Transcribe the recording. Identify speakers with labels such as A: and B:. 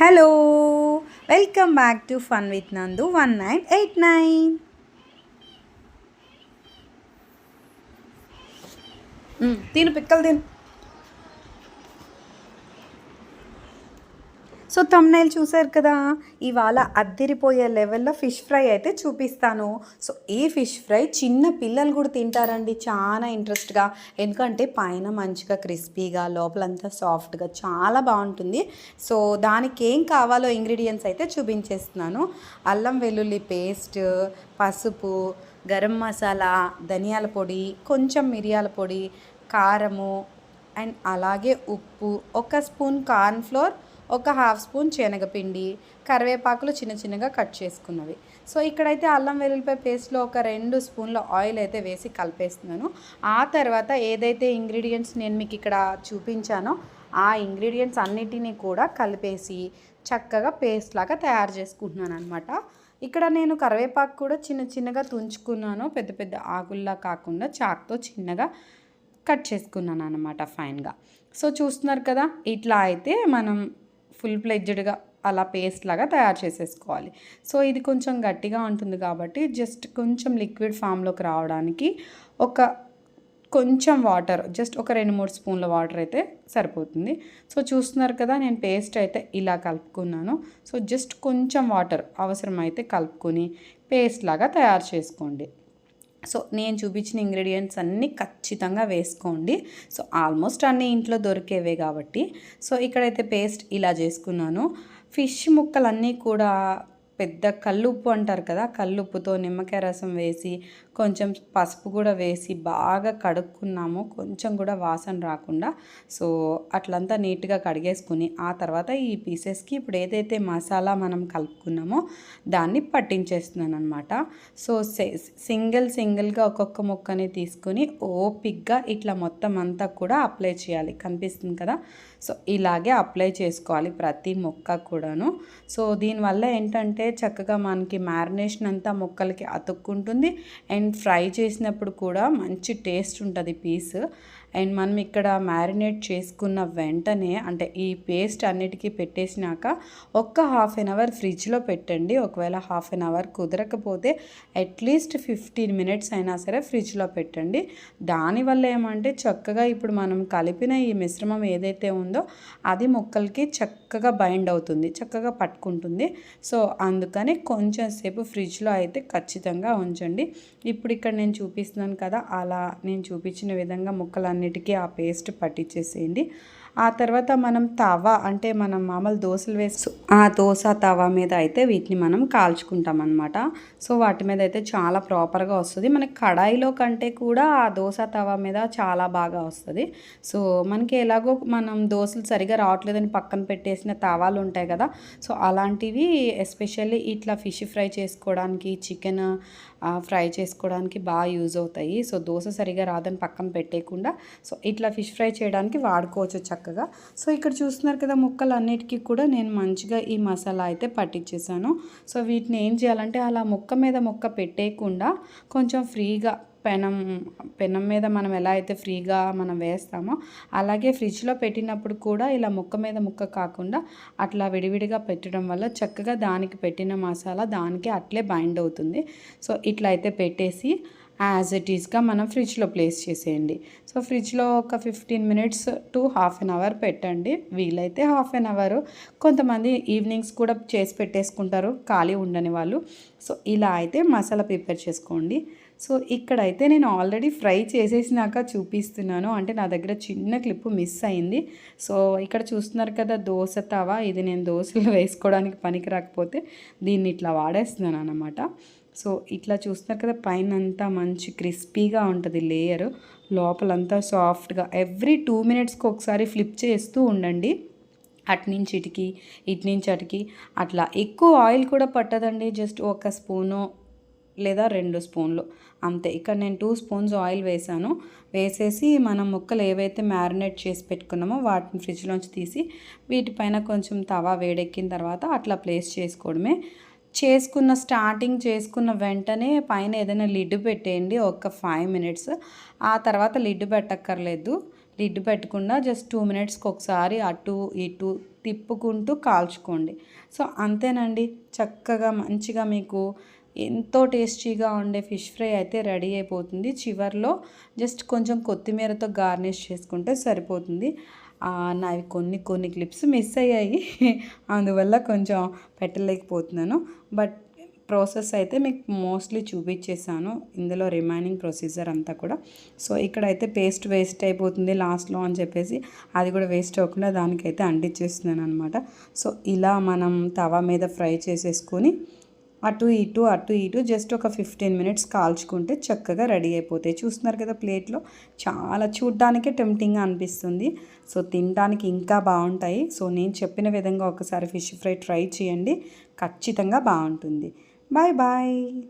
A: Hello welcome back to fun with Nandu one nine eight nine. తిను పిక్కలు తిను. So thumbnail చూసారు కదా ఇవాళ అద్దిరిపోయే లెవెల్లో ఫిష్ ఫ్రై అయితే చూపిస్తాను. సో ఈ ఫిష్ ఫ్రై చిన్న పిల్లలు కూడా తింటారండి చాలా ఇంట్రెస్ట్గా ఎందుకంటే పైన మంచిగా క్రిస్పీగా లోపలంతా సాఫ్ట్గా చాలా బాగుంటుంది. సో దానికి ఏం కావాలో ఇంగ్రీడియంట్స్ అయితే చూపించేస్తున్నాను. అల్లం వెల్లుల్లి పేస్ట్ పసుపు గరం మసాలా ధనియాల పొడి కొంచెం మిరియాల పొడి కారము అండ్ అలాగే ఉప్పు ఒక స్పూన్ కార్న్ఫ్లోర్ ఒక హాఫ్ స్పూన్ శనగపిండి కరివేపాకులు చిన్న చిన్నగా కట్ చేసుకున్నవి. సో ఇక్కడైతే అల్లం వెల్లుల్లిపాయ పేస్ట్లో ఒక రెండు స్పూన్ల ఆయిల్ అయితే వేసి కలిపేస్తున్నాను. ఆ తర్వాత ఏదైతే ఇంగ్రీడియంట్స్ నేను మీకు ఇక్కడ చూపించానో ఆ ఇంగ్రీడియంట్స్ అన్నిటినీ కూడా కలిపేసి చక్కగా పేస్ట్ లాగా తయారు చేసుకుంటున్నాను అనమాట ఇక్కడ నేను కరివేపాకు కూడా చిన్న చిన్నగా తుంచుకున్నాను. పెద్ద పెద్ద ఆకుల్లా కాకుండా చాక్తో చిన్నగా కట్ చేసుకున్నాను అనమాట ఫైన్గా. సో చూస్తున్నారు కదా ఇట్లా అయితే మనం ఫుల్ ప్లెడ్జ్డ్గా అలా పేస్ట్ లాగా తయారు చేసేసుకోవాలి. సో ఇది కొంచెం గట్టిగా ఉంటుంది కాబట్టి జస్ట్ కొంచెం లిక్విడ్ ఫామ్లోకి రావడానికి ఒక కొంచెం వాటర్ జస్ట్ ఒక రెండు మూడు స్పూన్ల వాటర్ అయితే సరిపోతుంది. సో చూస్తున్నారు కదా నేను పేస్ట్ అయితే ఇలా కలుపుకున్నాను. సో జస్ట్ కొంచెం వాటర్ అవసరమైతే కలుపుకొని పేస్ట్ లాగా తయారు చేసుకోండి. సో నేను చూపించిన ఇంగ్రీడియంట్స్ అన్నీ ఖచ్చితంగా వేసుకోండి. సో ఆల్మోస్ట్ అన్నీ ఇంట్లో దొరికేవే కాబట్టి. సో ఇక్కడైతే పేస్ట్ ఇలా చేసుకున్నాను. ఫిష్ ముక్కలన్నీ కూడా పెద్ద కల్లుప్పు అంటారు కదా కల్లుప్పుతో నిమ్మకాయ రసం వేసి కొంచెం పసుపు కూడా వేసి బాగా కడుక్కున్నాము. కొంచెం కూడా వాసన రాకుండా. సో అట్లంతా నీట్గా కడిగేసుకుని ఆ తర్వాత ఈ పీసెస్కి ఇప్పుడు ఏదైతే మసాలా మనం కలుపుకున్నామో దాన్ని పట్టించేస్తున్నాను అనమాట సో సింగిల్ సింగిల్గా ఒక్కొక్క ముక్కని తీసుకుని ఓపిక్గా ఇట్లా మొత్తం అంతా కూడా అప్లై చేయాలి. కనిపిస్తుంది కదా? సో ఇలాగే అప్లై చేసుకోవాలి ప్రతి మొక్క కూడాను. సో దీనివల్ల ఏంటంటే చక్కగా మనకి మ్యారినేషన్ అంతా ముక్కలకి అతుక్కుంటుంది. అండ్ ఫ్రై చేసినప్పుడు కూడా మంచి టేస్ట్ ఉంటుంది పీస్. అండ్ మనం ఇక్కడ మ్యారినేట్ చేసుకున్న వెంటనే అంటే ఈ పేస్ట్ అన్నిటికీ పెట్టేసినాక ఒక్క హాఫ్ అన్ అవర్ ఫ్రిడ్జ్లో పెట్టండి. ఒకవేళ హాఫ్ అన్ అవర్ కుదరకపోతే అట్లీస్ట్ ఫిఫ్టీన్ మినిట్స్ అయినా సరే ఫ్రిడ్జ్లో పెట్టండి. దానివల్ల ఏమంటే చక్కగా ఇప్పుడు మనం కలిపిన ఈ మిశ్రమం ఏదైతే ఉందో అది మొక్కలకి చక్కగా బైండ్ అవుతుంది చక్కగా పట్టుకుంటుంది. సో అందుకని కొంచెం సేపు ఫ్రిడ్జ్లో అయితే ఖచ్చితంగా ఉంచండి. ఇప్పుడు ఇక్కడ నేను చూపిస్తున్నాను కదా అలా నేను చూపించిన విధంగా ముక్కలన్నిటికీ ఆ పేస్ట్ పట్టించేసేయండి ఆ తర్వాత మనం తవా అంటే మనం మామూలు దోశలు వేసు ఆ దోశ తవా మీద అయితే వీటిని మనం కాల్చుకుంటాం అనమాట సో వాటి మీద అయితే చాలా ప్రాపర్గా వస్తుంది. మనకి కడాయిలో కంటే కూడా ఆ దోశ తవా మీద చాలా బాగా వస్తుంది. సో మనకి ఎలాగో మనం దోశలు సరిగా రావట్లేదని పక్కన పెట్టేసిన తవాలు ఉంటాయి కదా. సో అలాంటివి ఎస్పెషల్లీ ఇట్లా ఫిష్ ఫ్రై చేసుకోవడానికి చికెన్ ఫ్రై చేసుకోవడానికి బాగా యూజ్ అవుతాయి. సో దోశ సరిగా రాదని పక్కన పెట్టేయకుండా సో ఇట్లా ఫిష్ ఫ్రై చేయడానికి వాడుకోవచ్చు చక్కగా. సో ఇక్కడ చూస్తున్నారు కదా ముక్కలు అన్నిటికీ కూడా నేను మంచిగా ఈ మసాలా అయితే పట్టించేసాను సో వీటిని ఏం చేయాలంటే అలా ముక్క మీద ముక్క పెట్టేయకుండా కొంచెం ఫ్రీగా పెనం పెనం మీద మనం ఎలా అయితే ఫ్రీగా మనం వేస్తామో అలాగే ఫ్రిడ్జ్లో పెట్టినప్పుడు కూడా ఇలా ముక్క మీద ముక్క కాకుండా అట్లా విడివిడిగా పెట్టడం వల్ల చక్కగా దానికి పెట్టిన మసాలా దానికి అట్లే బైండ్ అవుతుంది. సో ఇట్లా అయితే పెట్టేసి యాజ్ ఇట్ ఈస్గా మనం ఫ్రిడ్జ్లో ప్లేస్ చేసేయండి. సో ఫ్రిడ్జ్లో ఒక fifteen minutes to half an hour పెట్టండి. వీలైతే హాఫ్ అన్ అవర్ కొంతమంది ఈవినింగ్స్ కూడా చేసి పెట్టేసుకుంటారు. ఖాళీ ఉండని వాళ్ళు. సో ఇలా అయితే మసాలా ప్రిపేర్ చేసుకోండి. సో ఇక్కడైతే నేను ఆల్రెడీ ఫ్రై చేసేసినాక చూపిస్తున్నాను. అంటే నా దగ్గర చిన్న క్లిప్ మిస్ అయింది. సో ఇక్కడ చూస్తున్నారు కదా దోశ తవా. ఇది నేను దోశలు వేసుకోవడానికి పనికి రాకపోతే దీన్ని ఇట్లా వాడేస్తున్నాను అనమాట సో ఇట్లా చూస్తున్నారు కదా పైన అంతా మంచి క్రిస్పీగా ఉంటుంది లేయర్. లోపలంతా సాఫ్ట్గా ఎవ్రీ టూ మినిట్స్కి ఒకసారి ఫ్లిప్ చేస్తూ ఉండండి. అట్నుంచి ఇటుకి ఇటు నుంచి అటుకి. అట్లా ఎక్కువ ఆయిల్ కూడా పట్టదండి జస్ట్ ఒక స్పూను లేదా రెండు స్పూన్లు. అంతే ఇక్కడ నేను టూ స్పూన్స్ ఆయిల్ వేసాను వేసేసి మనం ముక్కలు ఏవైతే మ్యారినేట్ చేసి పెట్టుకున్నామో వాటిని ఫ్రిడ్జ్లోంచి తీసి వీటిపైన కొంచెం తవా వేడెక్కిన తర్వాత అట్లా ప్లేస్ చేసుకోవడమే. చేసుకున్న స్టార్టింగ్ చేసుకున్న వెంటనే పైన ఏదైనా లిడ్ పెట్టేయండి ఒక ఫైవ్ మినిట్స్ ఆ తర్వాత లిడ్ పెట్టక్కర్లేదు. లిడ్ పెట్టకుండా జస్ట్ టూ మినిట్స్కి ఒకసారి అటు ఇటు తిప్పుకుంటూ కాల్చుకోండి. సో అంతేనండి. చక్కగా మంచిగా మీకు ఎంతో టేస్టీగా ఉండే ఫిష్ ఫ్రై అయితే రెడీ అయిపోతుంది. చివర్లో జస్ట్ కొంచెం కొత్తిమీరతో గార్నిష్ చేసుకుంటే సరిపోతుంది. నావి కొన్ని కొన్ని క్లిప్స్ మిస్ అయ్యాయి. అందువల్ల కొంచెం పెట్టలేకపోతున్నాను. బట్ ప్రాసెస్ అయితే మీకు మోస్ట్లీ చూపించేసాను ఇందులో రిమైనింగ్ ప్రొసీజర్ అంతా కూడా. సో ఇక్కడైతే పేస్ట్ వేస్ట్ అయిపోతుంది లాస్ట్లో అని చెప్పేసి అది కూడా వేస్ట్ అవ్వకుండా దానికైతే అంటించేస్తున్నాను అనమాట సో ఇలా మనం తవా మీద ఫ్రై చేసేసుకొని అటు ఇటు అటు ఇటు జస్ట్ ఒక ఫిఫ్టీన్ మినిట్స్ కాల్చుకుంటే చక్కగా రెడీ అయిపోతాయి. చూస్తున్నారు కదా ప్లేట్లో? చాలా చూడ్డానికే టెంప్టింగ్గా అనిపిస్తుంది. సో తినడానికి ఇంకా బాగుంటాయి. సో నేను చెప్పిన విధంగా ఒకసారి ఫిష్ ఫ్రై ట్రై చేయండి. ఖచ్చితంగా బాగుంటుంది. Bye bye.